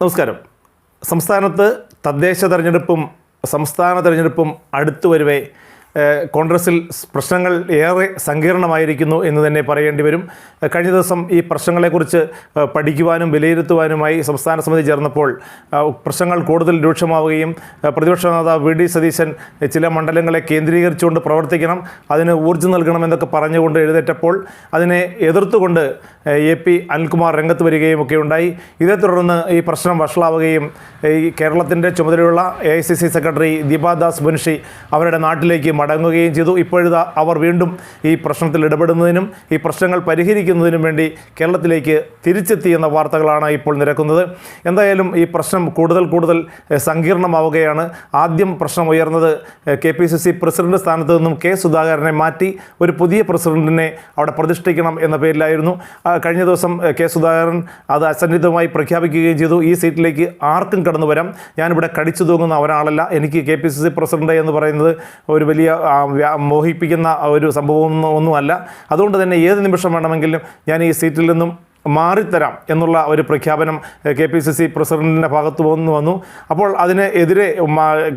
നമസ്കാരം. സംസ്ഥാനത്ത് തദ്ദേശ തെരഞ്ഞെടുപ്പും സംസ്ഥാന തെരഞ്ഞെടുപ്പും അടുത്തു വരുവേ കോൺഗ്രസിൽ പ്രശ്നങ്ങൾ ഏറെ സങ്കീർണമായിരിക്കുന്നു എന്ന് തന്നെ പറയേണ്ടി വരും. കഴിഞ്ഞ ദിവസം ഈ പ്രശ്നങ്ങളെക്കുറിച്ച് പഠിക്കുവാനും വിലയിരുത്തുവാനുമായി സംസ്ഥാന സമിതി ചേർന്നപ്പോൾ പ്രശ്നങ്ങൾ കൂടുതൽ രൂക്ഷമാവുകയും പ്രതിപക്ഷ നേതാവ് വി ഡി സതീശൻ ചില മണ്ഡലങ്ങളെ കേന്ദ്രീകരിച്ചുകൊണ്ട് പ്രവർത്തിക്കണം അതിന് ഊർജം നൽകണമെന്നൊക്കെ പറഞ്ഞുകൊണ്ട് എഴുന്നേറ്റപ്പോൾ അതിനെ എതിർത്തുകൊണ്ട് എ പി അനിൽകുമാർ രംഗത്ത് വരികയും ഒക്കെ ഉണ്ടായി. ഇതേ തുടർന്ന് ഈ പ്രശ്നം വഷളാവുകയും ഈ കേരളത്തിന്റെ ചുമതലയുള്ള A I C C secretary Deepadas Munshi അവരുടെ നാട്ടിലേക്ക് മടങ്ങുകയും ചെയ്തു. ഇപ്പോഴിതാ അവർ വീണ്ടും ഈ പ്രശ്നത്തിൽ ഇടപെടുന്നതിനും ഈ പ്രശ്നങ്ങൾ പരിഹരിക്കുന്നതിനും വേണ്ടി കേരളത്തിലേക്ക് തിരിച്ചെത്തി എന്ന വാർത്തകളാണ് ഇപ്പോൾ നിരക്കുന്നത്. എന്തായാലും ഈ പ്രശ്നം കൂടുതൽ കൂടുതൽ സങ്കീർണമാവുകയാണ്. ആദ്യം പ്രശ്നം ഉയർന്നത് K P C C president സ്ഥാനത്ത് നിന്നും കെ സുധാകരനെ മാറ്റി ഒരു പുതിയ പ്രസിഡന്റിനെ അവിടെ പ്രതിഷ്ഠിക്കണം എന്ന പേരിലായിരുന്നു. കഴിഞ്ഞ ദിവസം കെ സുധാകരൻ അത് അസന്നിഗ്ധമായി പ്രഖ്യാപിക്കുകയും ചെയ്തു. ഈ സീറ്റിലേക്ക് ആർക്കും കടന്നു വരാം ഞാനിവിടെ കടിച്ചു തൂങ്ങുന്ന ഒരാളല്ല. എനിക്ക് K P C C president എന്ന് പറയുന്നത് ഒരു വലിയ മോഹിപ്പിക്കുന്ന ഒരു സംഭവം ഒന്നും- ഒന്നുമല്ല. അതുകൊണ്ട് തന്നെ ഏത് നിമിഷം വേണമെങ്കിലും ഞാൻ ഈ സീറ്റിൽ നിന്നും മാറിത്തരാം എന്നുള്ള ഒരു പ്രഖ്യാപനം കെ പി സി സി പ്രസിഡന്റിന്റെ ഭാഗത്ത് വന്നു വന്നു. അപ്പോൾ അതിനെതിരെ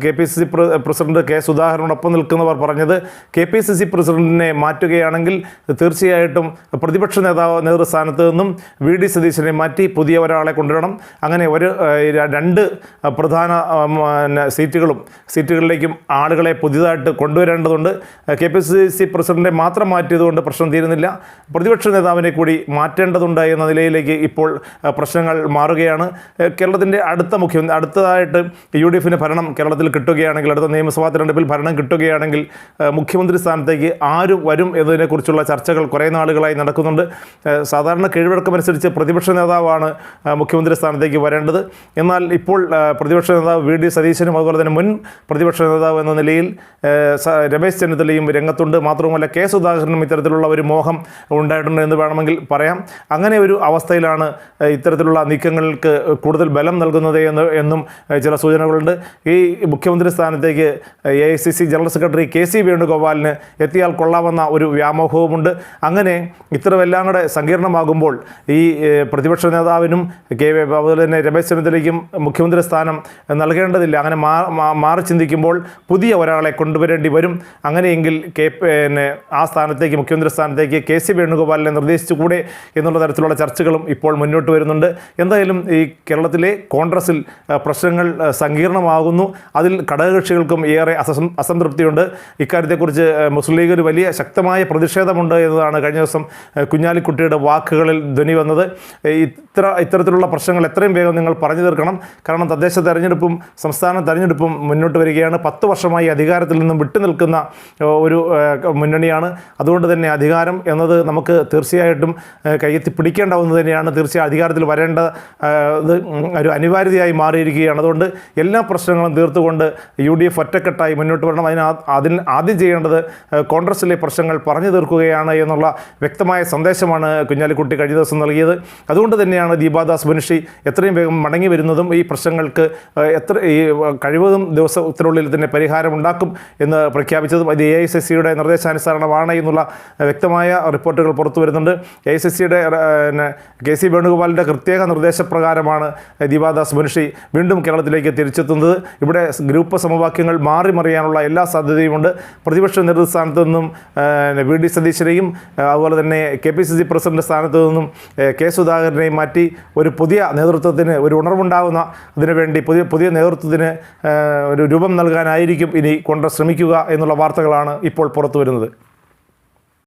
K P C C president K സുധാകരനോടൊപ്പം നിൽക്കുന്നവർ പറഞ്ഞത് കെ പി സി സി പ്രസിഡന്റിനെ മാറ്റുകയാണെങ്കിൽ തീർച്ചയായിട്ടും പ്രതിപക്ഷ നേതാവ് നേതൃസ്ഥാനത്ത് നിന്നും വി ഡി സതീശനെ മാറ്റി പുതിയ ഒരാളെ കൊണ്ടുവരണം. അങ്ങനെ ഒരു രണ്ട് പ്രധാന സീറ്റുകളും സീറ്റുകളിലേക്കും ആളുകളെ പുതിയതായിട്ട് കൊണ്ടുവരേണ്ടതുണ്ട്. കെ പി സി സി പ്രസിഡന്റിനെ മാത്രം മാറ്റിയതുകൊണ്ട് പ്രശ്നം തീരുന്നില്ല. പ്രതിപക്ഷ നേതാവിനെ കൂടി മാറ്റേണ്ടതുണ്ട് എന്ന നിലയിലേക്ക് ഇപ്പോൾ പ്രശ്നങ്ങൾ മാറുകയാണ്. കേരളത്തിന്റെ അടുത്ത മുഖ്യമന്ത്രി അടുത്തതായിട്ട് യു ഡി എഫിന് ഭരണം കേരളത്തിൽ കിട്ടുകയാണെങ്കിൽ അടുത്ത നിയമസഭാ തെരഞ്ഞെടുപ്പിൽ ഭരണം കിട്ടുകയാണെങ്കിൽ മുഖ്യമന്ത്രി സ്ഥാനത്തേക്ക് ആര് വരും എന്നതിനെക്കുറിച്ചുള്ള ചർച്ചകൾ കുറേ നാളുകളായി നടക്കുന്നുണ്ട്. സാധാരണ കീഴ്വഴക്കമനുസരിച്ച് പ്രതിപക്ഷ നേതാവാണ് മുഖ്യമന്ത്രി സ്ഥാനത്തേക്ക് വരേണ്ടത്. എന്നാൽ ഇപ്പോൾ പ്രതിപക്ഷ നേതാവ് വി ഡി സതീശനും അതുപോലെ തന്നെ മുൻ പ്രതിപക്ഷ നേതാവ് എന്ന നിലയിൽ രമേശ് ചെന്നിത്തലയും രംഗത്തുണ്ട്. മാത്രവുമല്ല കെ സുധാകരനും ഇത്തരത്തിലുള്ള ഒരു മോഹം ഉണ്ടായിട്ടുണ്ട് എന്ന് വേണമെങ്കിൽ പറയാം. അങ്ങനെ ഒരു അവസ്ഥയിലാണ് ഇത്തരത്തിലുള്ള നീക്കങ്ങൾക്ക് കൂടുതൽ ബലം നൽകുന്നത് എന്ന് എന്നും ചില സൂചനകളുണ്ട്. ഈ മുഖ്യമന്ത്രി സ്ഥാനത്തേക്ക് A I C C general secretary K C വേണുഗോപാലിന് എത്തിയാൽ കൊള്ളാമെന്ന ഒരു വ്യാമോഹവുമുണ്ട്. അങ്ങനെ ഇത്തരമെല്ലാം കൂടെ സങ്കീർണമാകുമ്പോൾ ഈ പ്രതിപക്ഷ നേതാവിനും കെ അതുപോലെ തന്നെ രമേശ് ചെന്നിത്തലയ്ക്കും മുഖ്യമന്ത്രി സ്ഥാനം നൽകേണ്ടതില്ല. അങ്ങനെ മാറി ചിന്തിക്കുമ്പോൾ പുതിയ ഒരാളെ കൊണ്ടുവരേണ്ടി വരും. അങ്ങനെയെങ്കിൽ കെ പിന്നെ ആ സ്ഥാനത്തേക്ക് മുഖ്യമന്ത്രി സ്ഥാനത്തേക്ക് കെ സി വേണുഗോപാലിനെ നിർദ്ദേശിച്ചുകൂടെ എന്നുള്ള തരത്തിലുള്ള ചർച്ചകളും ഇപ്പോൾ മുന്നോട്ട് വരുന്നുണ്ട്. എന്തായാലും ഈ കേരളത്തിലെ കോൺഗ്രസിൽ പ്രശ്നങ്ങൾ സങ്കീർണമാകുന്നു. അതിൽ ഘടകകക്ഷികൾക്കും ഏറെ അസം അസംതൃപ്തിയുണ്ട്. ഇക്കാര്യത്തെക്കുറിച്ച് മുസ്ലിം ലീഗ് ഒരു വലിയ ശക്തമായ പ്രതിഷേധമുണ്ട് എന്നതാണ് കഴിഞ്ഞ ദിവസം കുഞ്ഞാലിക്കുട്ടിയുടെ വാക്കുകളിൽ ധ്വനി വന്നത്. ഇത്ര ഇത്തരത്തിലുള്ള പ്രശ്നങ്ങൾ എത്രയും വേഗം നിങ്ങൾ പറഞ്ഞു തീർക്കണം. കാരണം തദ്ദേശ തെരഞ്ഞെടുപ്പും സംസ്ഥാന തെരഞ്ഞെടുപ്പും മുന്നോട്ട് വരികയാണ്. പത്ത് വർഷമായി അധികാരത്തിൽ നിന്നും വിട്ടുനിൽക്കുന്ന ഒരു മുന്നണിയാണ്. അതുകൊണ്ട് തന്നെ അധികാരം എന്നത് നമുക്ക് തീർച്ചയായിട്ടും ഏ, കയ്യെത്തി ഒന്ന് തന്നെയാണ്. തീർച്ചയായും അധികാരത്തിൽ വരേണ്ട ഒരു അനിവാര്യതയായി മാറിയിരിക്കുകയാണ്. അതുകൊണ്ട് എല്ലാ പ്രശ്നങ്ങളും തീർത്തുകൊണ്ട് യു ഡി എഫ് ഒറ്റക്കെട്ടായി മുന്നോട്ട് വരണം. അതിന് അതിൽ ആദ്യം ചെയ്യേണ്ടത് കോൺഗ്രസിലെ പ്രശ്നങ്ങൾ പറഞ്ഞു തീർക്കുകയാണ് എന്നുള്ള വ്യക്തമായ സന്ദേശമാണ് കുഞ്ഞാലിക്കുട്ടി കഴിഞ്ഞ ദിവസം നൽകിയത്. അതുകൊണ്ട് തന്നെയാണ് ദീപാദാസ് മുൻഷി എത്രയും വേഗം മടങ്ങി വരുന്നതും ഈ പ്രശ്നങ്ങൾക്ക് എത്ര ഈ കഴിവതും ദിവസത്തിനുള്ളിൽ തന്നെ പരിഹാരം ഉണ്ടാക്കും എന്ന് പ്രഖ്യാപിച്ചതും അത് എ ഐ സി സിയുടെ നിർദ്ദേശാനുസരണമാണ് എന്നുള്ള വ്യക്തമായ റിപ്പോർട്ടുകൾ പുറത്തു വരുന്നുണ്ട്. എ ഐ സി സിയുടെ കെ സി വേണുഗോപാലിന്റെ പ്രത്യേക നിർദ്ദേശപ്രകാരമാണ് ദീപാദാസ് മുൻഷി വീണ്ടും കേരളത്തിലേക്ക് തിരിച്ചെത്തുന്നത്. ഇവിടെ ഗ്രൂപ്പ് സമവാക്യങ്ങൾ മാറി മറിയാനുള്ള എല്ലാ സാധ്യതയുമുണ്ട്. പ്രതിപക്ഷ നേതൃത്വ സ്ഥാനത്തു നിന്നും വി ഡി സതീശനെയും അതുപോലെ തന്നെ K P C C president സ്ഥാനത്ത് നിന്നും കെ സുധാകരനെയും മാറ്റി ഒരു പുതിയ നേതൃത്വത്തിന് ഒരു ഉണർവുണ്ടാകുന്ന അതിനുവേണ്ടി പുതിയ പുതിയ നേതൃത്വത്തിന് ഒരു രൂപം നൽകാനായിരിക്കും ഇനി കോൺഗ്രസ് ശ്രമിക്കുക എന്നുള്ള വാർത്തകളാണ് ഇപ്പോൾ പുറത്തു വരുന്നത്